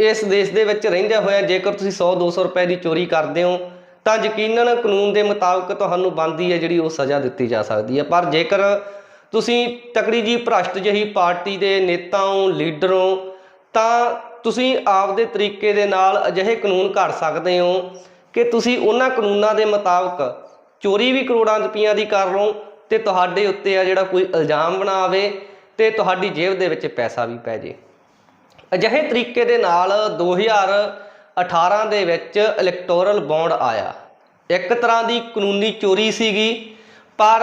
ਇਸ ਦੇਸ਼ ਦੇ ਵਿੱਚ ਰਹਿੰਦਿਆਂ ਹੋਇਆ ਜੇਕਰ ਤੁਸੀਂ 100 200 ਰੁਪਏ ਦੀ ਚੋਰੀ ਕਰਦੇ ਹੋ, ਤਾਂ ਯਕੀਨਨ ਕਾਨੂੰਨ ਦੇ ਮੁਤਾਬਕ ਤੁਹਾਨੂੰ ਬਣਦੀ ਹੈ ਜਿਹੜੀ ਉਹ ਸਜ਼ਾ ਦਿੱਤੀ ਜਾ ਸਕਦੀ ਹੈ। ਪਰ ਜੇਕਰ ਤੁਸੀਂ ਤਕੜੀ ਜੀ ਭ੍ਰਸ਼ਟ ਜਿਹੀ ਪਾਰਟੀ ਦੇ ਨੇਤਾ ਹੋ ਲੀਡਰ ਹੋ ਤਾਂ ਤੁਸੀਂ ਆਪਦੇ ਤਰੀਕੇ ਦੇ ਨਾਲ ਅਜਿਹੇ ਕਾਨੂੰਨ ਘੜ ਸਕਦੇ ਹੋ ਕਿ ਤੁਸੀਂ ਉਹਨਾਂ ਕਾਨੂੰਨਾਂ ਦੇ ਮੁਤਾਬਕ ਚੋਰੀ ਵੀ ਕਰੋੜਾਂ ਰੁਪਈਆਂ ਦੀ ਕਰ ਲਓ ਤੇ ਤੁਹਾਡੇ ਉੱਤੇ ਆ ਜਿਹੜਾ ਕੋਈ ਇਲਜ਼ਾਮ ਬਣਾਵੇ ਤੇ ਤੁਹਾਡੀ ਜੇਬ ਦੇ ਵਿੱਚ ਪੈਸਾ ਵੀ ਪੈ ਜੇ। ਅਜਿਹੇ ਤਰੀਕੇ ਦੇ ਨਾਲ 2018 ਦੇ ਵਿੱਚ ਇਲੈਕਟੋਰਲ ਬੌਂਡ ਆਇਆ। ਇੱਕ ਤਰ੍ਹਾਂ ਦੀ ਕਾਨੂੰਨੀ ਚੋਰੀ ਸੀਗੀ, ਪਰ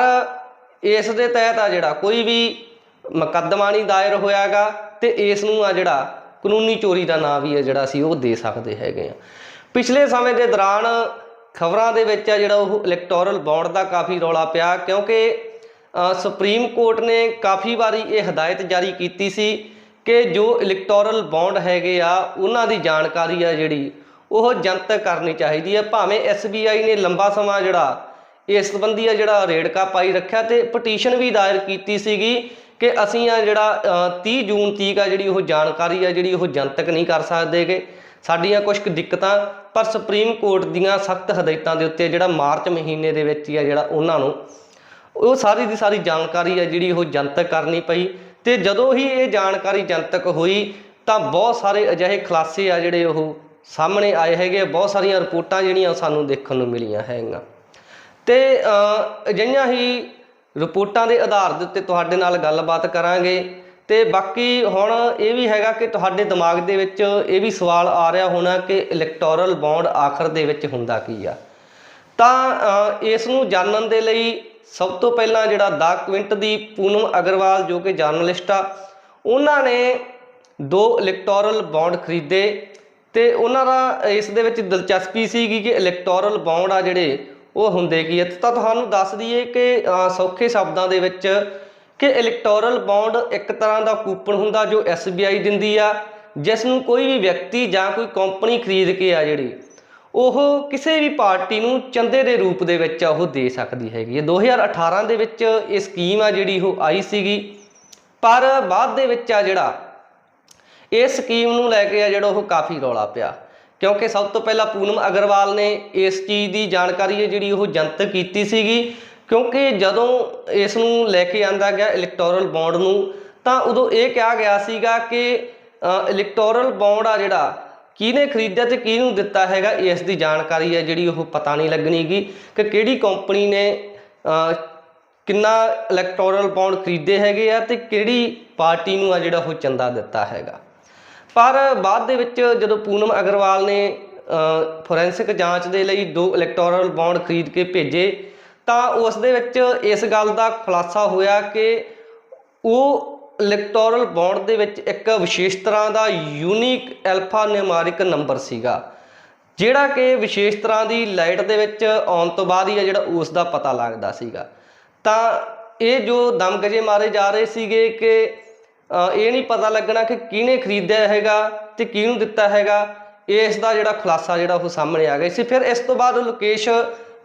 ਇਸ ਦੇ ਤਹਿਤ ਆ ਜਿਹੜਾ ਕੋਈ ਵੀ ਮੁਕੱਦਮਾ ਨਹੀਂ ਦਾਇਰ ਹੋਇਆਗਾ ਤੇ ਇਸ ਨੂੰ ਆ ਜਿਹੜਾ ਕਾਨੂੰਨੀ ਚੋਰੀ ਦਾ ਨਾਂ ਵੀ ਹੈ ਜਿਹੜਾ ਸੀ ਉਹ ਦੇ ਸਕਦੇ ਹੈਗੇ ਆ। ਪਿਛਲੇ ਸਮੇਂ ਦੇ ਦੌਰਾਨ ਖਬਰਾਂ ਦੇ ਵਿੱਚ ਆ ਜਿਹੜਾ ਉਹ ਇਲੈਕਟੋਰਲ ਬੌਂਡ ਦਾ ਕਾਫੀ ਰੌਲਾ ਪਿਆ, ਕਿਉਂਕਿ ਸੁਪਰੀਮ ਕੋਰਟ ਨੇ ਕਾਫੀ ਵਾਰੀ ਇਹ ਹਦਾਇਤ ਜਾਰੀ ਕੀਤੀ ਸੀ ਕਿ ਜੋ ਇਲੈਕਟੋਰਲ ਬੌਂਡ ਹੈਗੇ ਆ ਉਹਨਾਂ ਦੀ ਜਾਣਕਾਰੀ ਆ ਜਿਹੜੀ ਉਹ ਜਨਤਕ ਕਰਨੀ ਚਾਹੀਦੀ ਹੈ ਭਾਵੇਂ SBI ਨੇ ਲੰਬਾ ਸਮਾਂ ਜਿਹੜਾ ਇਸ ਸੰਬੰਧੀ ਆ ਜਿਹੜਾ ਰੇੜਕਾ ਪਾਈ ਰੱਖਿਆ ਤੇ ਪਟੀਸ਼ਨ ਵੀ ਦਾਇਰ ਕੀਤੀ ਸੀਗੀ ਕਿ ਅਸੀਂ ਆ ਜਿਹੜਾ ਅ, 30 ਜੂਨ ਤੀਕ ਆ ਜਿਹੜੀ ਉਹ ਜਾਣਕਾਰੀ ਆ ਜਿਹੜੀ ਉਹ ਜਨਤਕ ਨਹੀਂ ਕਰ ਸਕਦੇਗੇ। ਸਾਡੀਆਂ ਕੁਝ ਕੁ ਦਿੱਕਤਾਂ ਪਰ ਸੁਪਰੀਮ ਕੋਰਟ ਦੀਆਂ ਸਖਤ ਹਦਾਇਤਾਂ ਦੇ ਉੱਤੇ ਜਿਹੜਾ ਮਾਰਚ ਮਹੀਨੇ ਦੇ ਵਿੱਚ ਹੀ ਆ ਜਿਹੜਾ ਉਹਨਾਂ ਨੂੰ ਉਹ ਸਾਰੀ ਦੀ ਸਾਰੀ ਜਾਣਕਾਰੀ ਆ ਜਿਹੜੀ ਉਹ ਜਨਤਕ ਕਰਨੀ ਪਈ। ਤੇ ਜਦੋਂ ਹੀ ਇਹ ਜਾਣਕਾਰੀ ਜਨਤਕ ਹੋਈ ਤਾਂ ਬਹੁਤ ਸਾਰੇ ਅਜਿਹੇ ਖੁਲਾਸੇ ਆ ਜਿਹੜੇ ਉਹ ਸਾਹਮਣੇ ਆਏ ਹੈਗੇ ਬਹੁਤ ਸਾਰੀਆਂ ਰਿਪੋਰਟਾਂ ਜਿਹੜੀਆਂ ਉਹ ਸਾਨੂੰ ਦੇਖਣ ਨੂੰ ਮਿਲੀਆਂ ਹੈਗੀਆਂ। ਤੇ ਅਜਿਹੀਆਂ ਹੀ ਰਿਪੋਰਟਾਂ ਦੇ ਆਧਾਰ ਦੇ ਉੱਤੇ ਤੁਹਾਡੇ ਨਾਲ ਗੱਲਬਾਤ ਕਰਾਂਗੇ। ਤੇ ਬਾਕੀ ਹੁਣ ਇਹ ਵੀ ਹੈਗਾ ਕਿ ਤੁਹਾਡੇ ਦਿਮਾਗ ਦੇ ਵਿੱਚ ਇਹ ਵੀ ਸਵਾਲ ਆ ਰਿਹਾ ਹੋਣਾ ਕਿ ਇਲੈਕਟੋਰਲ ਬੌਂਡ ਆਖਰ ਦੇ ਵਿੱਚ ਹੁੰਦਾ ਕੀ ਆ। ਤਾਂ ਇਸ ਨੂੰ ਜਾਣਨ ਦੇ ਲਈ ਸਭ ਤੋਂ ਪਹਿਲਾਂ ਜਿਹੜਾ ਦਾ ਕੁਇੰਟ ਦੀ ਪੂਨਮ ਅਗਰਵਾਲ ਜੋ ਕਿ ਜਰਨਲਿਸਟ ਆ, ਉਹਨਾਂ ਨੇ ਦੋ ਇਲੈਕਟੋਰਲ ਬੌਂਡ ਖਰੀਦੇ ਤੇ ਉਹਨਾਂ ਦਾ ਇਸ ਦੇ ਵਿੱਚ ਦਿਲਚਸਪੀ ਸੀਗੀ ਕਿ ਇਲੈਕਟੋਰਲ ਬੌਂਡ ਆ ਜਿਹੜੇ, ਉਹ ਹੁੰਦੇ ਕੀ ਆ। ਤਾਂ ਤੁਹਾਨੂੰ ਦੱਸ ਦਈਏ ਕਿ ਸੌਖੇ ਸ਼ਬਦਾਂ ਦੇ ਵਿੱਚ ਕਿ ਇਲੈਕਟੋਰਲ ਬੌਂਡ ਇੱਕ ਤਰ੍ਹਾਂ ਦਾ ਕੂਪਨ ਹੁੰਦਾ ਜੋ SBI ਦਿੰਦੀ ਆ, ਜਿਸ ਨੂੰ ਕੋਈ ਵੀ ਵਿਅਕਤੀ ਜਾਂ ਕੋਈ ਕੰਪਨੀ ਖਰੀਦ ਕੇ ਆ ਜਿਹੜੀ ਉਹ ਕਿਸੇ ਵੀ ਪਾਰਟੀ ਨੂੰ ਚੰਦੇ ਦੇ ਰੂਪ ਦੇ ਵਿੱਚ ਉਹ ਦੇ ਸਕਦੀ ਹੈਗੀ ਹੈ। 2018 ਦੇ ਵਿੱਚ ਇਹ ਸਕੀਮ ਆ ਜਿਹੜੀ ਉਹ ਆਈ ਸੀਗੀ। ਪਰ ਬਾਅਦ ਦੇ ਵਿੱਚ ਆ ਜਿਹੜਾ ਇਸ ਸਕੀਮ ਨੂੰ ਲੈ ਕੇ ਆ ਜਿਹੜਾ ਉਹ ਕਾਫੀ ਰੌਲਾ ਪਿਆ। ਕਿਉਂਕਿ ਸਭ ਤੋਂ ਪਹਿਲਾਂ ਪੂਨਮ ਅਗਰਵਾਲ ਨੇ ਇਸ ਚੀਜ਼ ਦੀ ਜਾਣਕਾਰੀ ਹੈ ਜਿਹੜੀ ਉਹ ਜਨਤਕ ਕੀਤੀ ਸੀਗੀ। ਕਿਉਂਕਿ ਜਦੋਂ ਇਸ ਨੂੰ ਲੈ ਕੇ ਆਂਦਾ ਗਿਆ ਇਲੈਕਟੋਰਲ ਬੌਂਡ ਨੂੰ, ਤਾਂ ਉਦੋਂ ਇਹ ਕਿਹਾ ਗਿਆ ਸੀਗਾ ਕਿ ਇਲੈਕਟੋਰਲ ਬੌਂਡ ਆ ਜਿਹੜਾ ਕਿਹਨੇ ਖਰੀਦਿਆ ਤੇ ਕਿਹਨੂੰ ਦਿੱਤਾ ਹੈਗਾ, ਇਸ ਦੀ ਜਾਣਕਾਰੀ ਹੈ ਜਿਹੜੀ ਉਹ ਪਤਾ ਨਹੀਂ ਲੱਗਣੀਗੀ ਕਿ ਕਿਹੜੀ ਕੰਪਨੀ ਨੇ ਕਿੰਨਾ ਇਲੈਕਟੋਰਲ ਬੌਂਡ ਖਰੀਦੇ ਹੈਗੇ ਆ ਤੇ ਕਿਹੜੀ ਪਾਰਟੀ ਨੂੰ ਆ ਜਿਹੜਾ ਉਹ ਚੰਦਾ ਦਿੱਤਾ ਹੈਗਾ। ਪਰ ਬਾਅਦ ਦੇ ਵਿੱਚ ਜਦੋਂ ਪੂਨਮ ਅਗਰਵਾਲ ਨੇ ਫੋਰੈਂਸਿਕ ਜਾਂਚ ਦੇ ਲਈ ਦੋ ਇਲੈਕਟੋਰਲ ਬੌਂਡ ਖਰੀਦ ਕੇ ਭੇਜੇ, ਤਾਂ ਉਸ ਦੇ ਵਿੱਚ ਇਸ ਗੱਲ ਦਾ ਖੁਲਾਸਾ ਹੋਇਆ ਕਿ ਉਹ ਇਲੈਕਟੋਰਲ ਬੌਂਡ ਦੇ ਵਿੱਚ ਇੱਕ ਵਿਸ਼ੇਸ਼ ਤਰ੍ਹਾਂ ਦਾ ਯੂਨੀਕ ਐਲਫਾ ਨਿਊਮੈਰਿਕ ਨੰਬਰ ਸੀਗਾ, ਜਿਹੜਾ ਕਿ ਵਿਸ਼ੇਸ਼ ਤਰ੍ਹਾਂ ਦੀ ਲਾਈਟ ਦੇ ਵਿੱਚ ਆਉਣ ਤੋਂ ਬਾਅਦ ਹੀ ਆ ਜਿਹੜਾ ਉਸ ਦਾ ਪਤਾ ਲੱਗਦਾ ਸੀਗਾ। ਤਾਂ ਇਹ ਜੋ ਦਮਗਜੇ ਮਾਰੇ ਜਾ ਰਹੇ ਸੀਗੇ ਕਿ ਇਹ ਨਹੀਂ ਪਤਾ ਲੱਗਣਾ ਕਿ ਕਿਹਨੇ ਖਰੀਦਿਆ ਹੈਗਾ ਤੇ ਕਿਹਨੂੰ ਦਿੱਤਾ ਹੈਗਾ, ਇਸ ਦਾ ਜਿਹੜਾ ਖੁਲਾਸਾ ਜਿਹੜਾ ਉਹ ਸਾਹਮਣੇ ਆ ਗਿਆ ਸੀ। ਫਿਰ ਇਸ ਤੋਂ ਬਾਅਦ ਲੋਕੇਸ਼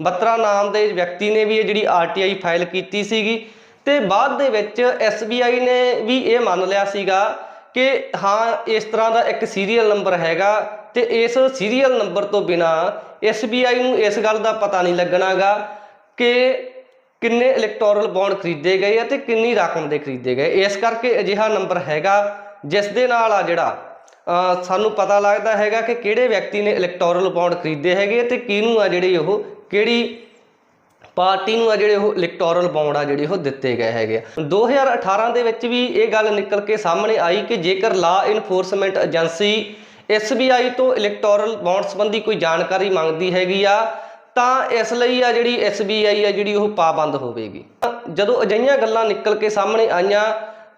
ਬੱਤਰਾ ਨਾਮ ਦੇ ਵਿਅਕਤੀ ਨੇ ਵੀ ਇਹ ਜਿਹੜੀ ਆਰਟੀਆਈ ਫਾਈਲ ਕੀਤੀ ਸੀਗੀ। ਤੇ ਬਾਅਦ ਦੇ ਵਿੱਚ SBI ਨੇ ਵੀ ਇਹ ਮੰਨ ਲਿਆ ਸੀਗਾ ਕਿ ਹਾਂ, ਇਸ ਤਰ੍ਹਾਂ ਦਾ ਇੱਕ ਸੀਰੀਅਲ ਨੰਬਰ ਹੈਗਾ ਤੇ ਇਸ ਸੀਰੀਅਲ ਨੰਬਰ ਤੋਂ ਬਿਨਾ SBI ਨੂੰ ਇਸ ਗੱਲ ਦਾ ਪਤਾ ਨਹੀਂ ਲੱਗਣਾਗਾ ਕਿ ਕਿੰਨੇ ਇਲੈਕਟੋਰਲ ਬੌਂਡ ਖਰੀਦੇ ਗਏ ਅਤੇ ਕਿੰਨੀ ਰਕਮ ਦੇ ਖਰੀਦੇ ਗਏ। ਇਸ ਕਰਕੇ ਅਜਿਹਾ ਨੰਬਰ ਹੈਗਾ, ਜਿਸ ਦੇ ਨਾਲ ਆ ਜਿਹੜਾ ਸਾਨੂੰ ਪਤਾ ਲੱਗਦਾ ਹੈਗਾ ਕਿ ਕਿਹੜੇ ਵਿਅਕਤੀ ਨੇ ਇਲੈਕਟੋਰਲ ਬੌਂਡ ਖਰੀਦੇ ਹੈਗੇ ਆ ਤੇ ਕਿਹਨੂੰ ਆ ਜਿਹੜੇ ਉਹ ਕਿਹੜੀ ਪਾਰਟੀ ਨੂੰ ਆ ਜਿਹੜੇ ਉਹ ਇਲੈਕਟੋਰਲ ਬੌਂਡ ਆ ਜਿਹੜੇ ਉਹ ਦਿੱਤੇ ਗਏ ਹੈਗੇ ਆ। 2018 ਦੇ ਵਿੱਚ ਵੀ ਇਹ ਗੱਲ ਨਿਕਲ ਕੇ ਸਾਹਮਣੇ ਆਈ ਕਿ ਜੇਕਰ ਲਾ ਇਨਫੋਰਸਮੈਂਟ ਏਜੰਸੀ SBI ਤੋਂ ਇਲੈਕਟੋਰਲ ਬੌਂਡ ਸੰਬੰਧੀ ਕੋਈ ਜਾਣਕਾਰੀ ਮੰਗਦੀ ਹੈਗੀ ਆ, ਤਾਂ ਇਸ ਲਈ ਆ ਜਿਹੜੀ SBI ਆ ਜਿਹੜੀ ਉਹ ਪਾਬੰਦ ਹੋਵੇਗੀ। ਜਦੋਂ ਅਜਿਹੀਆਂ ਗੱਲਾਂ ਨਿਕਲ ਕੇ ਸਾਹਮਣੇ ਆਈਆਂ,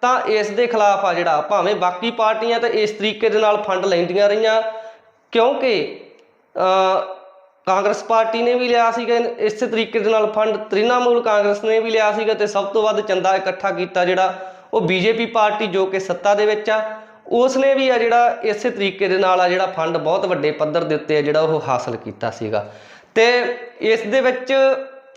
ਤਾਂ ਇਸ ਦੇ ਖਿਲਾਫ ਆ ਜਿਹੜਾ ਭਾਵੇਂ ਬਾਕੀ ਪਾਰਟੀਆਂ ਤਾਂ ਇਸ ਤਰੀਕੇ ਦੇ ਨਾਲ ਫੰਡ ਲੈਂਦੀਆਂ ਰਹੀਆਂ, ਕਿਉਂਕਿ ਕਾਂਗਰਸ ਪਾਰਟੀ ਨੇ ਵੀ ਲਿਆ ਸੀਗਾ, ਇਸੇ ਤਰੀਕੇ ਦੇ ਨਾਲ ਫੰਡ ਤ੍ਰਿਣਾਮੂਲ ਕਾਂਗਰਸ ਨੇ ਵੀ ਲਿਆ ਸੀਗਾ ਤੇ ਸਭ ਤੋਂ ਵੱਧ ਚੰਦਾ ਇਕੱਠਾ ਕੀਤਾ ਜਿਹੜਾ ਉਹ ਬੀਜੇਪੀ ਪਾਰਟੀ ਜੋ ਕਿ ਸੱਤਾ ਦੇ ਵਿੱਚ ਆ, ਉਸ ਨੇ ਵੀ ਆ ਜਿਹੜਾ ਇਸੇ ਤਰੀਕੇ ਦੇ ਨਾਲ ਆ ਜਿਹੜਾ ਫੰਡ ਬਹੁਤ ਵੱਡੇ ਪੱਧਰ ਦੇ ਉੱਤੇ ਆ ਜਿਹੜਾ ਉਹ ਹਾਸਲ ਕੀਤਾ ਸੀਗਾ। ਤੇ ਇਸ ਦੇ ਵਿੱਚ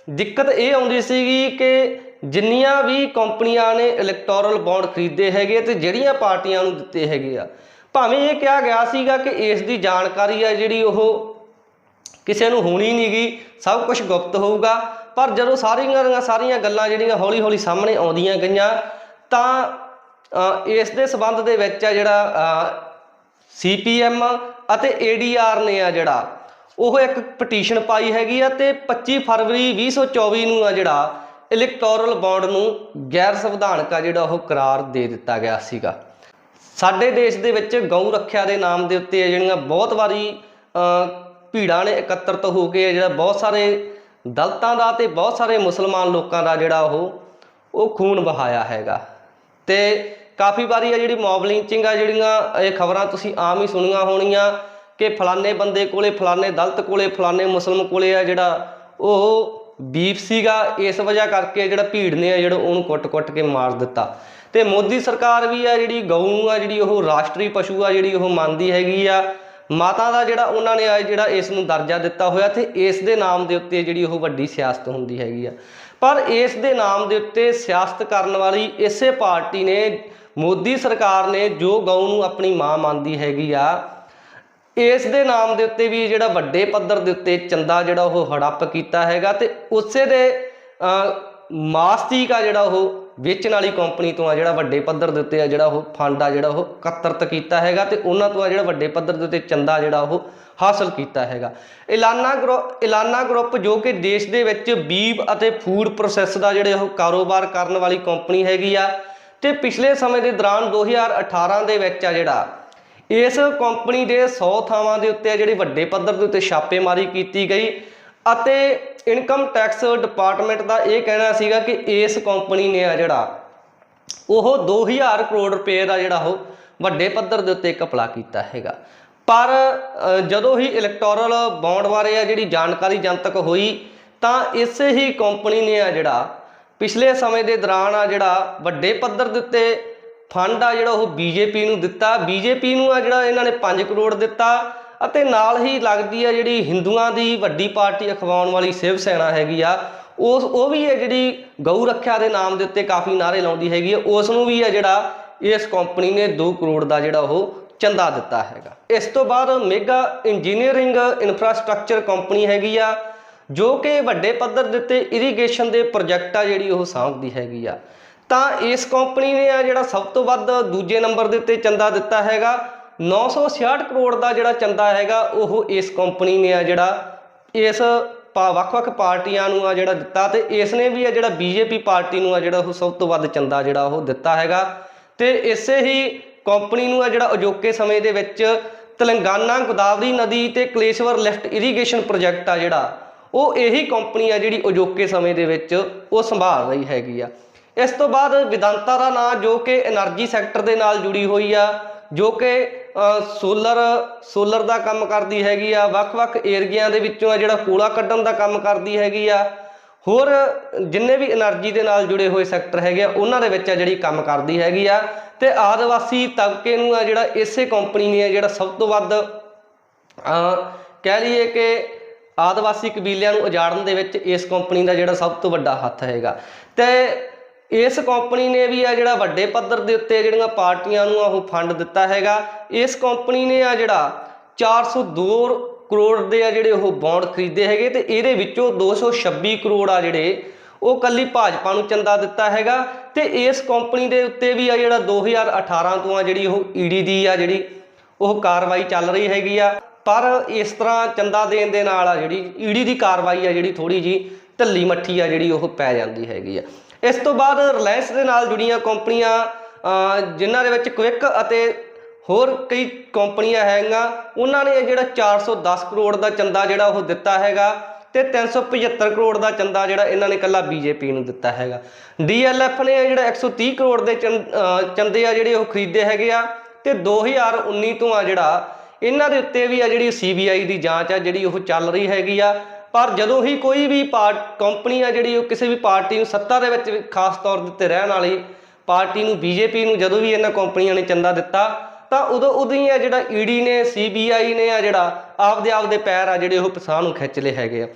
ਦਿੱਕਤ ਇਹ ਆਉਂਦੀ ਸੀਗੀ ਕਿ ਜਿੰਨੀਆਂ ਵੀ ਕੰਪਨੀਆਂ ਨੇ ਇਲੈਕਟੋਰਲ ਬੌਂਡ ਖਰੀਦੇ ਹੈਗੇ ਤੇ ਜਿਹੜੀਆਂ ਪਾਰਟੀਆਂ ਨੂੰ ਦਿੱਤੇ ਹੈਗੇ ਆ, ਭਾਵੇਂ ਇਹ ਕਿਹਾ ਗਿਆ ਸੀਗਾ ਕਿ ਇਸ ਦੀ ਜਾਣਕਾਰੀ ਆ ਜਿਹੜੀ ਉਹ ਕਿਸੇ ਨੂੰ ਹੋਣੀ ਨਹੀਂਗੀ ਸਭ ਕੁਝ ਗੁਪਤ ਹੋਊਗਾ। ਪਰ ਜਦੋਂ ਸਾਰੀਆਂ ਦੀਆਂ ਸਾਰੀਆਂ ਗੱਲਾਂ ਜਿਹੜੀਆਂ ਹੌਲੀ-ਹੌਲੀ ਸਾਹਮਣੇ ਆਉਂਦੀਆਂ ਗਈਆਂ, ਤਾਂ ਇਸ ਦੇ ਸਬੰਧ ਦੇ ਵਿੱਚ ਆ ਜਿਹੜਾ ਸੀਪੀਐਮ ਅਤੇ ਏਡੀਆਰ ਨੇ ਆ ਜਿਹੜਾ, ਉਹ ਇੱਕ ਪਟੀਸ਼ਨ ਪਾਈ ਹੈਗੀ ਆ ਤੇ 25 ਫਰਵਰੀ 2024 ਨੂੰ ਆ ਜਿਹੜਾ ਇਲੈਕਟੋਰਲ ਬੌਂਡ ਨੂੰ ਗੈਰ ਸੰਵਿਧਾਨਕ ਆ ਜਿਹੜਾ ਉਹ ਕਰਾਰ ਦੇ ਦਿੱਤਾ ਗਿਆ ਸੀਗਾ। ਸਾਡੇ ਦੇਸ਼ ਦੇ ਵਿੱਚ ਗਊ ਰੱਖਿਆ ਦੇ ਨਾਮ ਦੇ ਉੱਤੇ ਜਿਹੜੀਆਂ ਬਹੁਤ ਵਾਰੀ ਭੀੜਾਂ ਨੇ ਇਕੱਤਰਤ ਹੋ ਕੇ ਜਿਹੜਾ ਬਹੁਤ ਸਾਰੇ ਦਲਤਾਂ ਦਾ ਤੇ ਬਹੁਤ ਸਾਰੇ ਮੁਸਲਮਾਨ ਲੋਕਾਂ ਦਾ ਜਿਹੜਾ ਉਹ ਉਹ ਖੂਨ ਵਹਾਇਆ ਹੈਗਾ। ਤੇ ਕਾਫੀ ਵਾਰੀ ਆ ਜਿਹੜੀ ਮੌਬ ਲਿੰਚਿੰਗ ਆ ਜਿਹੜੀਆਂ ਇਹ ਖਬਰਾਂ ਤੁਸੀਂ ਆਮ ਹੀ ਸੁਣੀਆਂ ਹੋਣੀਆਂ ਕਿ ਫਲਾਣੇ ਬੰਦੇ ਕੋਲੇ, ਫਲਾਣੇ ਦਲਤ ਕੋਲੇ, ਫਲਾਣੇ ਮੁਸਲਮ ਕੋਲੇ ਆ ਜਿਹੜਾ ਉਹ ਬੀਫ ਸੀਗਾ, ਇਸ ਵਜ੍ਹਾ ਕਰਕੇ ਜਿਹੜਾ ਭੀੜ ਨੇ ਆ ਜਿਹੜਾ ਉਹਨੂੰ ਕੁੱਟ-ਕੁੱਟ ਕੇ ਮਾਰ ਦਿੱਤਾ। ਤੇ ਮੋਦੀ ਸਰਕਾਰ ਵੀ ਆ ਜਿਹੜੀ ਗਊ ਨੂੰ ਆ ਜਿਹੜੀ ਉਹ ਰਾਸ਼ਟਰੀ ਪਸ਼ੂ ਆ ਜਿਹੜੀ ਉਹ ਮੰਨਦੀ ਹੈਗੀ ਆ ਮਾਤਾ ਦਾ ਜਿਹੜਾ ਉਹਨਾਂ ਨੇ ਜਿਹੜਾ ਇਸ ਨੂੰ ਦਰਜਾ ਦਿੱਤਾ ਹੋਇਆ ਤੇ ਇਸ ਦੇ ਨਾਮ ਦੇ ਉੱਤੇ ਜਿਹੜੀ ਉਹ ਵੱਡੀ ਸਿਆਸਤ ਹੁੰਦੀ ਹੈਗੀ ਆ। ਪਰ ਇਸ ਦੇ ਨਾਮ ਦੇ ਉੱਤੇ ਸਿਆਸਤ ਕਰਨ ਵਾਲੀ ਇਸੇ ਪਾਰਟੀ ਨੇ, ਮੋਦੀ ਸਰਕਾਰ ਨੇ ਜੋ ਗਊ ਨੂੰ ਆਪਣੀ ਮਾਂ ਮੰਨਦੀ ਹੈਗੀ ਆ, ਇਸ ਦੇ ਨਾਮ ਦੇ ਉੱਤੇ ਵੀ ਜਿਹੜਾ ਵੱਡੇ ਪੱਧਰ ਦੇ ਉੱਤੇ ਚੰਦਾ ਜਿਹੜਾ ਉਹ ਹੜੱਪ ਕੀਤਾ ਹੈਗਾ ਤੇ ਉਸੇ ਦੇ ਮਾਸਤੀ ਮਾਸਟਿਕ ਜਿਹੜਾ ਉਹ ਵੇਚਣ ਵਾਲੀ ਕੰਪਨੀ ਤੋਂ ਆ ਜਿਹੜਾ ਵੱਡੇ ਪੱਧਰ ਦੇ ਉੱਤੇ ਆ ਜਿਹੜਾ ਉਹ ਫੰਡ ਆ ਜਿਹੜਾ ਉਹ ਇਕੱਤਰਤ ਕੀਤਾ ਹੈਗਾ ਤੇ ਉਹਨਾਂ ਤੋਂ ਆ ਜਿਹੜਾ ਵੱਡੇ ਪੱਧਰ ਦੇ ਉੱਤੇ ਚੰਦਾ ਜਿਹੜਾ ਉਹ ਹਾਸਲ ਕੀਤਾ ਹੈਗਾ। ਇਲਾਨਾ ਗਰੁੱਪ ਇਲਾਨਾ ਗਰੁੱਪ ਜੋ ਕਿ ਦੇਸ਼ ਦੇ ਵਿੱਚ ਬੀਬ ਅਤੇ ਫੂਡ ਪ੍ਰੋਸੈਸ ਦਾ ਜਿਹੜੇ ਉਹ ਕਾਰੋਬਾਰ ਕਰਨ ਵਾਲੀ ਕੰਪਨੀ ਹੈਗੀ ਆ ਤੇ ਪਿਛਲੇ ਸਮੇਂ ਦੇ ਦੌਰਾਨ 2018 ਦੇ ਵਿੱਚ ਆ ਜਿਹੜਾ ਇਸ ਕੰਪਨੀ ਦੇ 100 ਥਾਵਾਂ ਦੇ ਉੱਤੇ ਜਿਹੜੀ ਵੱਡੇ ਪੱਧਰ ਦੇ ਉੱਤੇ ਛਾਪੇਮਾਰੀ ਕੀਤੀ ਗਈ ਅਤੇ ਇਨਕਮ ਟੈਕਸ ਡਿਪਾਰਟਮੈਂਟ ਦਾ ਇਹ ਕਹਿਣਾ ਸੀਗਾ ਕਿ ਇਸ ਕੰਪਨੀ ਨੇ ਆ ਜਿਹੜਾ, ਉਹ 2000 ਕਰੋੜ ਰੁਪਏ ਦਾ ਜਿਹੜਾ ਉਹ ਵੱਡੇ ਪੱਧਰ ਦੇ ਉੱਤੇ ਘਪਲਾ ਕੀਤਾ ਹੈਗਾ। ਪਰ ਜਦੋਂ ਹੀ ਇਲੈਕਟੋਰਲ ਬੌਂਡ ਬਾਰੇ ਆ ਜਿਹੜੀ ਜਾਣਕਾਰੀ ਜਨਤਕ ਹੋਈ, ਤਾਂ ਇਸੇ ਹੀ ਕੰਪਨੀ ਨੇ ਆ ਜਿਹੜਾ ਪਿਛਲੇ ਸਮੇਂ ਦੇ ਦੌਰਾਨ ਆ ਜਿਹੜਾ ਵੱਡੇ ਪੱਧਰ ਦੇ ਉੱਤੇ ਫੰਡ ਆ ਜਿਹੜਾ ਉਹ ਬੀਜੇਪੀ ਨੂੰ ਦਿੱਤਾ। ਬੀਜੇਪੀ ਨੂੰ ਆ ਜਿਹੜਾ ਇਹਨਾਂ ਨੇ 5 ਕਰੋੜ ਦਿੱਤਾ। ਅਤੇ ਨਾਲ ਹੀ ਲੱਗਦੀ ਆ ਜਿਹੜੀ ਹਿੰਦੂਆਂ ਦੀ ਵੱਡੀ ਪਾਰਟੀ ਅਖਵਾਉਣ ਵਾਲੀ ਸ਼ਿਵ ਸੈਨਾ ਹੈਗੀ ਆ, ਉਸ, ਉਹ ਵੀ ਹੈ ਜਿਹੜੀ ਗਊ ਰੱਖਿਆ ਦੇ ਨਾਮ ਦੇ ਉੱਤੇ ਕਾਫੀ ਨਾਰੇ ਲਾਉਂਦੀ ਹੈਗੀ ਆ, ਉਸ ਨੂੰ ਵੀ ਆ ਜਿਹੜਾ ਇਸ ਕੰਪਨੀ ਨੇ 2 ਕਰੋੜ ਦਾ ਜਿਹੜਾ ਉਹ ਚੰਦਾ ਦਿੱਤਾ ਹੈਗਾ। ਇਸ ਤੋਂ ਬਾਅਦ ਮੇਗਾ ਇੰਜੀਨੀਅਰਿੰਗ ਇਨਫਰਾਸਟ੍ਰਕਚਰ ਕੰਪਨੀ ਹੈਗੀ ਆ, ਜੋ ਕਿ ਵੱਡੇ ਪੱਧਰ ਦੇ ਉੱਤੇ ਇਰੀਗੇਸ਼ਨ ਦੇ ਪ੍ਰੋਜੈਕਟ ਆ ਜਿਹੜੀ ਉਹ ਸਾਂਭਦੀ ਹੈਗੀ ਆ। ਤਾਂ ਇਸ ਕੰਪਨੀ ਨੇ ਆ ਜਿਹੜਾ ਸਭ ਤੋਂ ਵੱਧ ਦੂਜੇ ਨੰਬਰ ਦੇ ਉੱਤੇ ਚੰਦਾ ਦਿੱਤਾ ਹੈਗਾ 966 ਕਰੋੜ ਦਾ ਜਿਹੜਾ ਚੰਦਾ ਹੈਗਾ, ਉਹ ਇਸ ਕੰਪਨੀ ਨੇ ਆ ਜਿਹੜਾ ਇਸ ਪਾ ਵੱਖ-ਵੱਖ ਪਾਰਟੀਆਂ ਨੂੰ ਆ ਜਿਹੜਾ ਦਿੱਤਾ ਤੇ ਇਸ ਨੇ ਵੀ ਆ ਜਿਹੜਾ ਬੀਜੇਪੀ ਪਾਰਟੀ ਨੂੰ ਆ ਜਿਹੜਾ ਉਹ ਸਭ ਤੋਂ ਵੱਧ ਚੰਦਾ ਜਿਹੜਾ ਉਹ ਦਿੱਤਾ ਹੈਗਾ। ਤੇ ਇਸੇ ਹੀ ਕੰਪਨੀ ਨੂੰ ਆ ਜਿਹੜਾ ਅਜੋਕੇ ਸਮੇਂ ਦੇ ਵਿੱਚ ਤੇਲੰਗਾਨਾ ਗੋਦਾਵਰੀ ਨਦੀ ਤੇ ਕਲੇਸ਼ਵਰ ਲਿਫਟ ਇਰੀਗੇਸ਼ਨ ਪ੍ਰੋਜੈਕਟ ਆ ਜਿਹੜਾ, ਉਹ ਇਹੀ ਕੰਪਨੀ ਆ ਜਿਹੜੀ ਅਜੋਕੇ ਸਮੇਂ ਦੇ ਵਿੱਚ ਉਹ ਸੰਭਾਲ ਰਹੀ ਹੈਗੀ ਆ। ਇਸ ਤੋਂ ਬਾਅਦ ਵਿਦੰਤਾ ਦਾ ਨਾਂ ਜੋ ਕਿ એનર્ਜੀ ਸੈਕਟਰ ਦੇ ਨਾਲ ਜੁੜੀ ਹੋਈ ਆ, ਜੋ ਕਿ ਸੋਲਰ ਸੋਲਰ ਦਾ ਕੰਮ ਕਰਦੀ ਹੈਗੀ ਆ, ਵੱਖ-ਵੱਖ ਏਰੀਆਂ ਦੇ ਵਿੱਚੋਂ ਆ ਜਿਹੜਾ ਕੋਲਾ ਕੱਢਣ ਦਾ ਕੰਮ ਕਰਦੀ ਹੈਗੀ ਆ। ਹੋਰ ਜਿੰਨੇ ਵੀ એનર્ਜੀ ਦੇ ਨਾਲ ਜੁੜੇ ਹੋਏ ਸੈਕਟਰ ਹੈਗੇ ਆ, ਉਹਨਾਂ ਦੇ ਵਿੱਚ ਆ ਜਿਹੜੀ ਕੰਮ ਕਰਦੀ ਹੈਗੀ ਆ। ਤੇ ਆਦਿਵਾਸੀ ਤਬਕੇ ਨੂੰ ਆ ਜਿਹੜਾ ਇਸੇ ਕੰਪਨੀ ਨੇ ਆ ਜਿਹੜਾ ਸਭ ਤੋਂ ਵੱਧ ਕਹਿ ਲਈਏ ਕਿ ਆਦਿਵਾਸੀ ਕਬੀਲਿਆਂ ਨੂੰ ਉਜਾੜਨ ਦੇ ਵਿੱਚ ਇਸ ਕੰਪਨੀ ਦਾ ਜਿਹੜਾ ਸਭ ਤੋਂ ਵੱਡਾ ਹੱਥ ਹੈਗਾ। ਤੇ ਇਸ ਕੰਪਨੀ ਨੇ ਵੀ ਆ ਜਿਹੜਾ ਵੱਡੇ ਪੱਧਰ ਦੇ ਉੱਤੇ ਜਿਹੜੀਆਂ ਪਾਰਟੀਆਂ ਨੂੰ ਆ ਉਹ ਫੰਡ ਦਿੱਤਾ ਹੈਗਾ, ਇਸ ਕੰਪਨੀ ਨੇ ਆ ਜਿਹੜਾ 402 ਕਰੋੜ ਦੇ ਆ ਜਿਹੜੇ ਉਹ ਬੌਂਡ ਖਰੀਦੇ ਹੈਗੇ ਤੇ ਇਹਦੇ ਵਿੱਚੋਂ 226 ਕਰੋੜ ਆ ਜਿਹੜੇ ਉਹ ਕੱਲੀ ਭਾਜਪਾ ਨੂੰ ਚੰਦਾ ਦਿੱਤਾ ਹੈਗਾ ਤੇ ਇਸ ਕੰਪਨੀ ਦੇ ਉੱਤੇ ਵੀ ਆ ਜਿਹੜਾ 2018 ਤੋਂ ਆ ਜਿਹੜੀ ਉਹ ਈਡੀ ਦੀ ਆ ਜਿਹੜੀ ਉਹ ਕਾਰਵਾਈ ਚੱਲ ਰਹੀ ਹੈਗੀ ਆ, ਪਰ ਇਸ ਤਰ੍ਹਾਂ ਚੰਦਾ ਦੇਣ ਦੇ ਨਾਲ ਆ ਜਿਹੜੀ ਈਡੀ ਦੀ ਕਾਰਵਾਈ ਆ ਜਿਹੜੀ ਥੋੜੀ ਜੀ ਢੱਲੀ ਮੱਠੀ ਆ ਜਿਹੜੀ ਉਹ ਪੈ ਜਾਂਦੀ ਹੈਗੀ ਆ। ਇਸ ਤੋਂ ਬਾਅਦ ਰਿਲਾਇੰਸ ਦੇ ਨਾਲ ਜੁੜੀਆਂ ਕੰਪਨੀਆਂ ਜਿਨ੍ਹਾਂ ਦੇ ਵਿੱਚ ਕੁਇਕ ਅਤੇ ਹੋਰ ਕਈ ਕੰਪਨੀਆਂ ਹੈਗੀਆਂ, ਉਹਨਾਂ ਨੇ ਇਹ ਜਿਹੜਾ 410 ਕਰੋੜ ਦਾ ਚੰਦਾ ਜਿਹੜਾ ਉਹ ਦਿੱਤਾ ਹੈਗਾ ਤੇ 375 ਕਰੋੜ ਦਾ ਚੰਦਾ ਜਿਹੜਾ ਇਹਨਾਂ ਨੇ ਇਕੱਲਾ ਬੀਜੇਪੀ ਨੂੰ ਦਿੱਤਾ ਹੈਗਾ। ਡੀਐਲਐਫ ਨੇ ਇਹ ਜਿਹੜਾ 130 ਕਰੋੜ ਦੇ ਚੰ- ਚੰਦੇ ਆ ਜਿਹੜੇ ਉਹ ਖਰੀਦੇ ਹੈਗੇ ਆ ਤੇ 2019 ਤੋਂ ਆ ਜਿਹੜਾ ਇਹਨਾਂ ਦੇ ਉੱਤੇ ਵੀ ਆ ਜਿਹੜੀ ਸੀਬੀਆਈ ਦੀ ਜਾਂਚ ਆ ਜਿਹੜੀ ਉਹ ਚੱਲ ਰਹੀ ਹੈਗੀ ਆ। ਪਰ ਜਦੋਂ ਹੀ ਕੋਈ ਵੀ ਪਾਰਟ ਕੰਪਨੀ ਆ ਜਿਹੜੀ ਉਹ ਕਿਸੇ ਵੀ ਪਾਰਟੀ ਨੂੰ ਸੱਤਾ ਦੇ ਵਿੱਚ ਖਾਸ ਤੌਰ ਦੇ ਉੱਤੇ ਰਹਿਣ ਵਾਲੀ ਪਾਰਟੀ ਨੂੰ ਬੀਜੇਪੀ ਨੂੰ ਜਦੋਂ ਵੀ ਇਹਨਾਂ ਕੰਪਨੀਆਂ ਨੇ ਚੰਦਾ ਦਿੱਤਾ, ਤਾਂ ਉਦੋਂ ਉਦੋਂ ਹੀ ਆ ਜਿਹੜਾ ਈਡੀ ਨੇ ਸੀਬੀਆਈ ਨੇ ਆ ਜਿਹੜਾ ਆਪਦੇ ਆਪਦੇ ਪੈਰ ਆ ਜਿਹੜੇ ਉਹ ਪਸਾਹ ਨੂੰ ਖਿੱਚ ਲਏ ਹੈਗੇ ਆ।